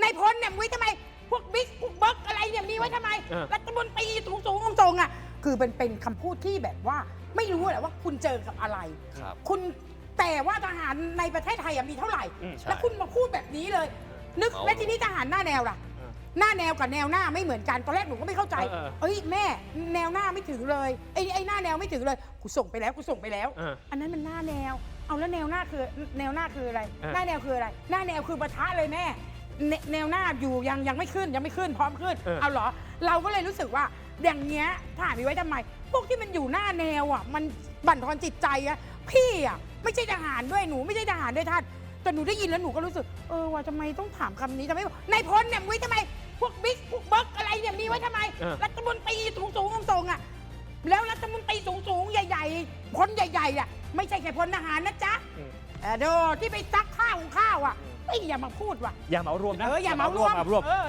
ในพลเนี่ยมีไว้ทำไม พวกบิ๊กพวกเบิร์กอะไรเนี่ยมีไว้ทำไม เออ รัฐมนตรีสูงสูงๆตรงๆอะ คือเป็นเป็นคำพูดที่แบบว่าไม่รู้แหละว่าคุณเจอกับอะไร ครับ คุณแต่ว่าทหารในประเทศไทยอะมีเท่าไหร่ อืมใช่ แล้วคุณมาพูดแบบนี้เลย นึกเอา และทีนี้ทหารหน้าแนวล่ะ เออ หน้าแนวกับแนวหน้าไม่เหมือนกันตอนแรกหนูก็ไม่เข้าใจ เออเออ เอ้ยแม่ แนวหน้าไม่ถึงเลยไอ้ไอ้หน้าแนวไม่ถึงเลยกูส่งไปแล้วกูส่งไปแล้ว เออ อันนั้นมันหน้าแนว เอาแล้วแนวหน้าคือแนวหน้าคืออะไร เออ หน้าแนวคืออะไร หน้าแนวคือปะทะเลยแม่ แนแนวหน้าอยู่ยังยังไม่ขึ้นยังไม่ขึ้นพร้อมขึ้นเออ เอาเหรอ เราก็เลยรู้สึกว่าอย่างเงี้ยถามมีไว้ทำไม พวกที่มันอยู่หน้าแนวอะ มันบั่นทอนจิตใจอะพี่อะไม่ใช่ทหารด้วยหนูไม่ใช่ทหารด้วยท่านแต่หนูได้ยินแล้วหนูก็รู้สึกเออว่าทำไมต้องถามคำนี้ทำไมในพลเนี่ยมีไว้ทำไม พวกบิ๊กพวกเบิร์กอะไรเนี่ยมีไว้ทำไม เออ รัฐมนตรีสูงสูงๆตรงๆอะ แล้วรัฐมนตรีสูงสูงๆใหญ่ๆคนใหญ่ๆอะไม่ใช่แค่พลทหารนะจ๊ะอืม เออโดที่ไปซักข้าวของข้าว อะเอ้ยอย่ามาพูดว่ะ อย่าเหมารวมนะเอออย่าเหมารวมเหมารวมเออ